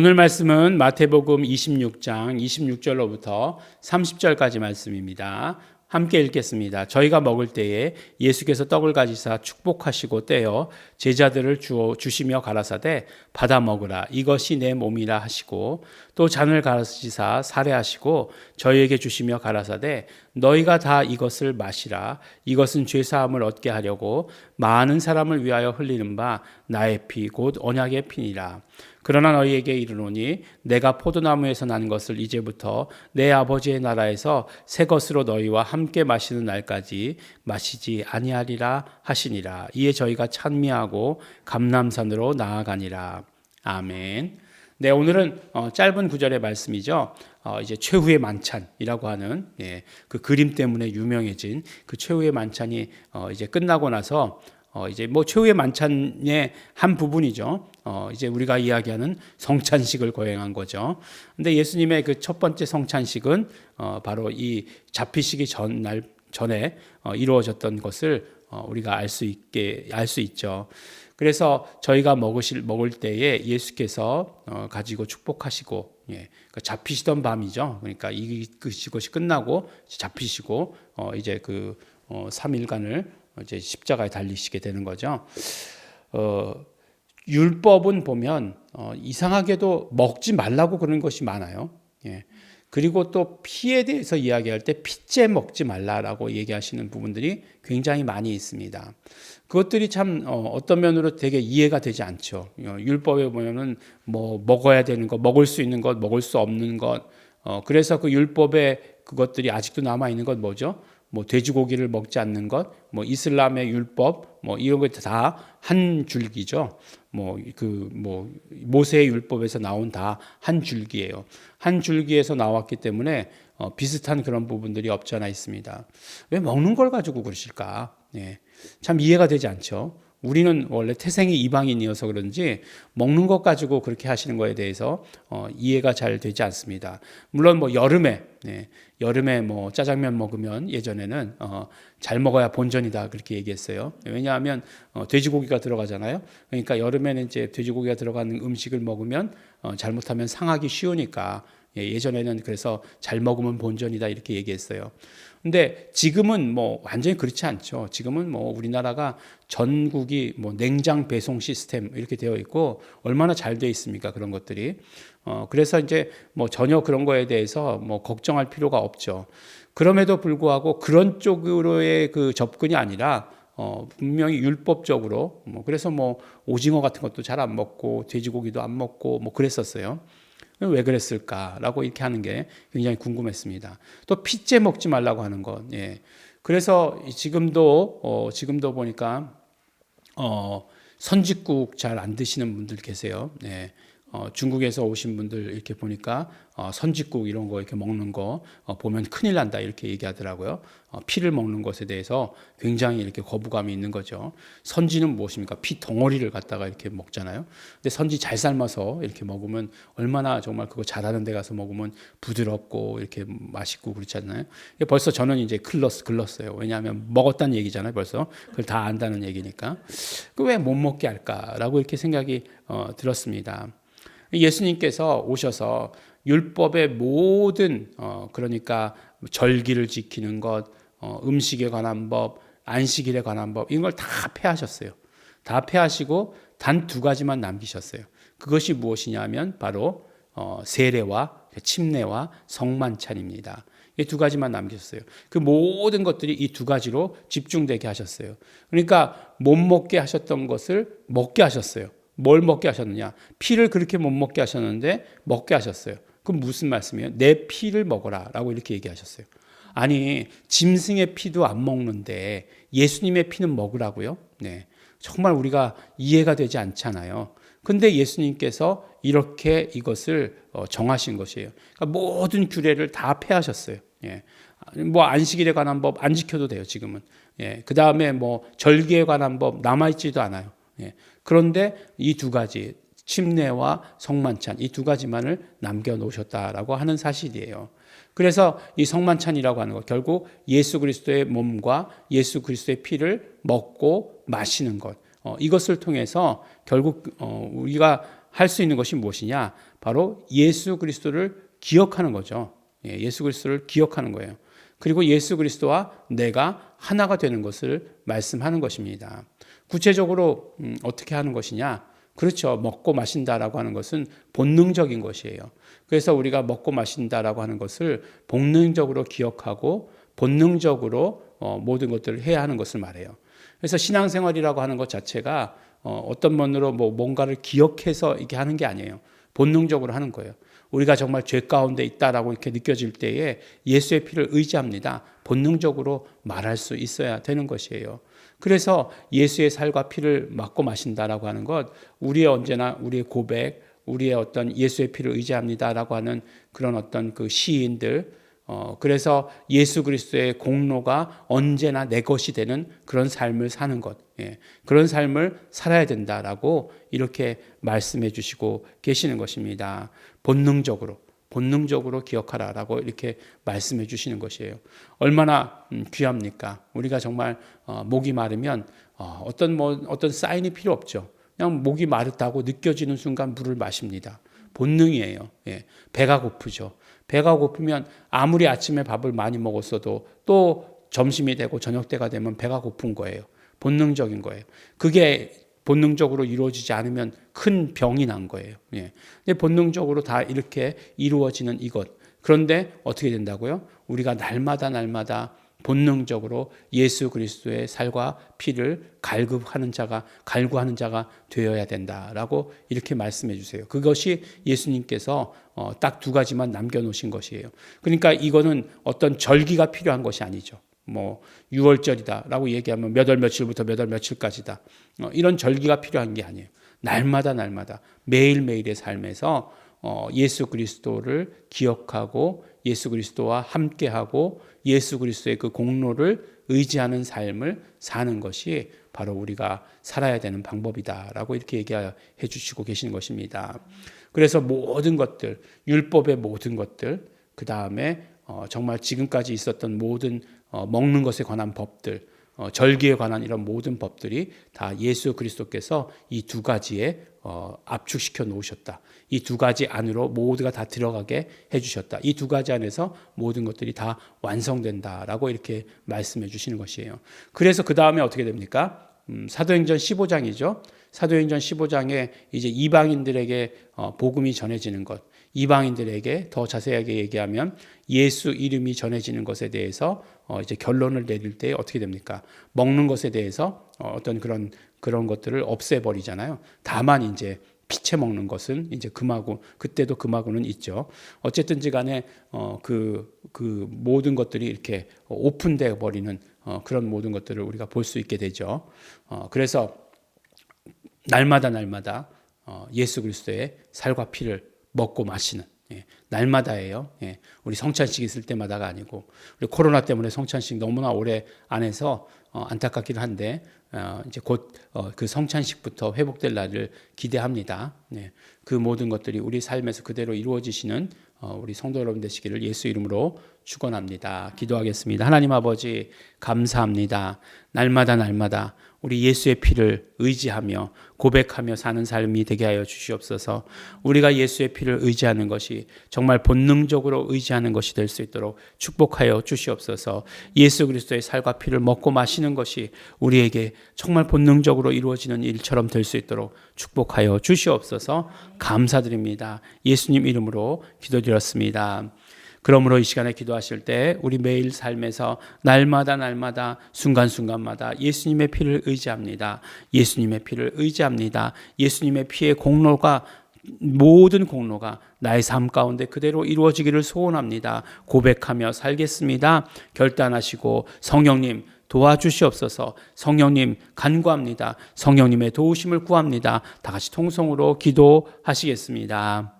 오늘 말씀은 마태복음 26장 26절로부터 30절까지 말씀입니다. 함께 읽겠습니다. 저희가 먹을 때에 예수께서 떡을 가지사 축복하시고 떼어 제자들을 주어 주시며 가라사대 받아 먹으라 이것이 내 몸이라 하시고 또 잔을 가지사 사례하시고 저희에게 주시며 가라사대 너희가 다 이것을 마시라 이것은 죄 사함을 얻게 하려고 많은 사람을 위하여 흘리는 바 나의 피 곧 언약의 피니라 그러나 너희에게 이르노니 내가 포도나무에서 난 것을 이제부터 내 아버지의 나라에서 새 것으로 너희와 함께 마시는 날까지 마시지 아니하리라 하시니라 이에 저희가 찬미하고 감남산으로 나아가니라 아멘. 네 오늘은 어, 짧은 구절의 말씀이죠. 어, 이제 최후의 만찬이라고 하는 예, 그 그림 때문에 유명해진 그 최후의 만찬이 어, 이제 끝나고 나서 어 이제 뭐 최후의 만찬의 한 부분이죠. 어 이제 우리가 이야기하는 성찬식을 거행한 거죠. 근데 예수님의 그 첫 번째 성찬식은 어 바로 이 잡히시기 전날 전에 어 이루어졌던 것을 어 우리가 알 수 있게 알 수 있죠. 그래서 저희가 먹으실 먹을 때에 예수께서 어 가지고 축복하시고 예, 그러니까 잡히시던 밤이죠. 그러니까 이 것이 끝나고 잡히시고 어 이제 그 어, 3일간을 이제 십자가에 달리시게 되는 거죠. 어, 율법은 보면 어, 이상하게도 먹지 말라고 그런 것이 많아요. 예. 그리고 또 피에 대해서 이야기할 때 피째 먹지 말라라고 얘기하시는 부분들이 굉장히 많이 있습니다. 그것들이 참 어, 떤 면으로 되게 이해가 되지 않죠. 어, 율법에 보면은 뭐 먹어야 되는 것, 먹을 수 있는 것, 먹을 수 없는 것. 어, 그래서 그 율법에 그것들이 아직도 남아 있는 것 뭐죠? 뭐 돼지고기를 먹지 않는 것, 뭐 이슬람의 율법, 뭐 이런 것다한 줄기죠. 뭐 그뭐 뭐 모세의 율법에서 나온 다 한 줄기예요. 한 줄기에서 나왔기 때문에 어, 비슷한 그런 부분들이 없지 않아 있습니다. 왜 먹는 걸 가지고 그러실까? 예. 참 이해가 되지 않죠. 우리는 원래 태생이 이방인이어서 그런지 먹는 것 가지고 그렇게 하시는 거에 대해서 어, 이해가 잘 되지 않습니다. 물론 뭐 여름에 네, 여름에 뭐 짜장면 먹으면 예전에는 어, 잘 먹어야 본전이다 그렇게 얘기했어요. 왜냐하면 어, 돼지고기가 들어가잖아요. 그러니까 여름에는 이제 돼지고기가 들어가는 음식을 먹으면 어, 잘못하면 상하기 쉬우니까 예, 예전에는 그래서 잘 먹으면 본전이다 이렇게 얘기했어요. 근데 지금은 뭐 완전히 그렇지 않죠. 지금은 뭐 우리나라가 전국이 뭐 냉장 배송 시스템 이렇게 되어 있고 얼마나 잘 되어 있습니까? 그런 것들이. 어, 그래서 이제 뭐 전혀 그런 거에 대해서 뭐 걱정할 필요가 없죠. 그럼에도 불구하고 그런 쪽으로의 그 접근이 아니라 어, 분명히 율법적으로 뭐 그래서 뭐 오징어 같은 것도 잘 안 먹고 돼지고기도 안 먹고 뭐 그랬었어요. 왜 그랬을까라고 이렇게 하는 게 굉장히 궁금했습니다. 또 피째 먹지 말라고 하는 것. 예. 그래서 지금도 어, 지금도 보니까 어, 선짓국 잘 안 드시는 분들 계세요. 예. 어, 중국에서 오신 분들 이렇게 보니까 어, 선짓국 이런 거 이렇게 먹는 거 어, 보면 큰일 난다 이렇게 얘기하더라고요. 어, 피를 먹는 것에 대해서 굉장히 이렇게 거부감이 있는 거죠. 선지는 무엇입니까? 피 덩어리를 갖다가 이렇게 먹잖아요. 근데 선지 잘 삶아서 이렇게 먹으면 얼마나 정말 그거 잘하는 데 가서 먹으면 부드럽고 이렇게 맛있고 그렇지 않나요? 벌써 저는 이제 글렀, 글렀어요. 왜냐하면 먹었다는 얘기잖아요. 벌써 그걸 다 안다는 얘기니까. 그 왜 못 먹게 할까라고 이렇게 생각이 어, 들었습니다. 예수님께서 오셔서 율법의 모든 어 그러니까 절기를 지키는 것, 어 음식에 관한 법, 안식일에 관한 법 이런 걸 다 폐하셨어요. 다 폐하시고 단 두 가지만 남기셨어요. 그것이 무엇이냐면 바로 어 세례와 침례와 성만찬입니다. 이 두 가지만 남겼어요. 그 모든 것들이 이 두 가지로 집중되게 하셨어요. 그러니까 못 먹게 하셨던 것을 먹게 하셨어요. 뭘 먹게 하셨느냐? 피를 그렇게 못 먹게 하셨는데 먹게 하셨어요. 그럼 무슨 말씀이에요? 내 피를 먹어라. 라고 이렇게 얘기하셨어요. 아니, 짐승의 피도 안 먹는데 예수님의 피는 먹으라고요? 네. 정말 우리가 이해가 되지 않잖아요. 근데 예수님께서 이렇게 이것을 어, 정하신 것이에요. 그러니까 모든 규례를 다 폐하셨어요. 예. 뭐 안식일에 관한 법 안 지켜도 돼요, 지금은. 예. 그 다음에 뭐 절기에 관한 법 남아 있지도 않아요. 예. 그런데 이 두 가지 침례와 성만찬 이 두 가지만을 남겨 놓으셨다라고 하는 사실이에요. 그래서 이 성만찬이라고 하는 것 결국 예수 그리스도의 몸과 예수 그리스도의 피를 먹고 마시는 것 어, 이것을 통해서 결국 어, 우리가 할 수 있는 것이 무엇이냐? 바로 예수 그리스도를 기억하는 거죠. 예, 예수 그리스도를 기억하는 거예요. 그리고 예수 그리스도와 내가 하나가 되는 것을 말씀하는 것입니다. 구체적으로 음, 어떻게 하는 것이냐? 그렇죠. 먹고 마신다라고 하는 것은 본능적인 것이에요. 그래서 우리가 먹고 마신다라고 하는 것을 본능적으로 기억하고 본능적으로 어, 모든 것들을 해야 하는 것을 말해요. 그래서 신앙생활이라고 하는 것 자체가 어, 어떤 면으로 뭐 뭔가를 기억해서 이렇게 하는 게 아니에요. 본능적으로 하는 거예요. 우리가 정말 죄 가운데 있다라고 이렇게 느껴질 때에 예수의 피를 의지합니다. 본능적으로 말할 수 있어야 되는 것이에요. 그래서 예수의 살과 피를 맞고 마신다라고 하는 것, 우리의 언제나 우리의 고백, 우리의 어떤 예수의 피를 의지합니다라고 하는 그런 어떤 그 시인들, 어, 그래서 예수 그리스도의 공로가 언제나 내 것이 되는 그런 삶을 사는 것, 예, 그런 삶을 살아야 된다라고 이렇게 말씀해 주시고 계시는 것입니다. 본능적으로, 본능적으로 기억하라 라고 이렇게 말씀해 주시는 것이에요. 얼마나 음, 귀합니까? 우리가 정말 어, 목이 마르면 어, 어떤 뭐 어떤 사인이 필요 없죠. 그냥 목이 마르다고 느껴지는 순간 물을 마십니다. 본능이에요. 예, 배가 고프죠. 배가 고프면 아무리 아침에 밥을 많이 먹었어도 또 점심이 되고 저녁 때가 되면 배가 고픈 거예요. 본능적인 거예요. 그게 본능적으로 이루어지지 않으면 큰 병이 난 거예요. 예. 근데 본능적으로 다 이렇게 이루어지는 이것. 그런데 어떻게 된다고요? 우리가 날마다 날마다 본능적으로 예수 그리스도의 살과 피를 갈급하는 자가 갈구하는 자가 되어야 된다라고 이렇게 말씀해 주세요. 그것이 예수님께서 어, 딱두 가지만 남겨 놓으신 것이에요. 그러니까 이거는 어떤 절기가 필요한 것이 아니죠. 뭐 6월절이다라고 얘기하면 몇 월 며칠부터 몇 월 며칠까지다. 어, 이런 절기가 필요한 게 아니에요. 날마다 날마다 매일매일의 삶에서 어, 예수 그리스도를 기억하고 예수 그리스도와 함께하고 예수 그리스도의 그 공로를 의지하는 삶을 사는 것이 바로 우리가 살아야 되는 방법이다라고 이렇게 얘기해 주시고 계시는 것입니다. 그래서 모든 것들, 율법의 모든 것들, 그 다음에 어, 정말 지금까지 있었던 모든 어, 먹는 것에 관한 법들, 어, 절기에 관한 이런 모든 법들이 다 예수 그리스도께서 이 두 가지에 어, 압축시켜 놓으셨다. 이 두 가지 안으로 모두가 다 들어가게 해주셨다. 이 두 가지 안에서 모든 것들이 다 완성된다라고 이렇게 말씀해 주시는 것이에요. 그래서 그 다음에 어떻게 됩니까? 음, 사도행전 15장이죠. 사도행전 15장에 이제 이방인들에게 어, 복음이 전해지는 것, 이방인들에게 더 자세하게 얘기하면 예수 이름이 전해지는 것에 대해서 어, 이제 결론을 내릴 때 어떻게 됩니까? 먹는 것에 대해서 어, 어떤 그런 그런 것들을 없애버리잖아요. 다만 이제 피채 먹는 것은 이제 금하고 그때도 금하고는 있죠. 어쨌든지 간에 어, 그, 그 모든 것들이 이렇게 오픈되어 버리는 어, 그런 모든 것들을 우리가 볼 수 있게 되죠. 어, 그래서 날마다 날마다 어, 예수 그리스도의 살과 피를 먹고 마시는 예, 날마다예요. 예, 우리 성찬식 있을 때마다가 아니고 우리 코로나 때문에 성찬식 너무나 오래 안 해서 어, 안타깝긴 한데 어, 이제 곧그 어, 성찬식부터 회복될 날을 기대합니다. 네, 그 모든 것들이 우리 삶에서 그대로 이루어지시는 어, 우리 성도 여러분 되시기를 예수 이름으로 축원합니다. 기도하겠습니다. 하나님 아버지 감사합니다. 날마다 날마다 우리 예수의 피를 의지하며 고백하며 사는 삶이 되게 하여 주시옵소서. 우리가 예수의 피를 의지하는 것이 정말 본능적으로 의지하는 것이 될 수 있도록 축복하여 주시옵소서. 예수 그리스도의 살과 피를 먹고 마시는 것이 우리에게 정말 본능적으로 이루어지는 일처럼 될 수 있도록 축복하여 주시옵소서. 감사드립니다. 예수님 이름으로 기도드렸습니다. 그러므로 이 시간에 기도하실 때 우리 매일 삶에서 날마다 날마다 순간순간마다 예수님의 피를 의지합니다. 예수님의 피를 의지합니다. 예수님의 피의 공로가 모든 공로가 나의 삶 가운데 그대로 이루어지기를 소원합니다. 고백하며 살겠습니다. 결단하시고 성령님 도와주시옵소서 성령님 간구합니다. 성령님의 도우심을 구합니다. 다 같이 통성으로 기도하시겠습니다.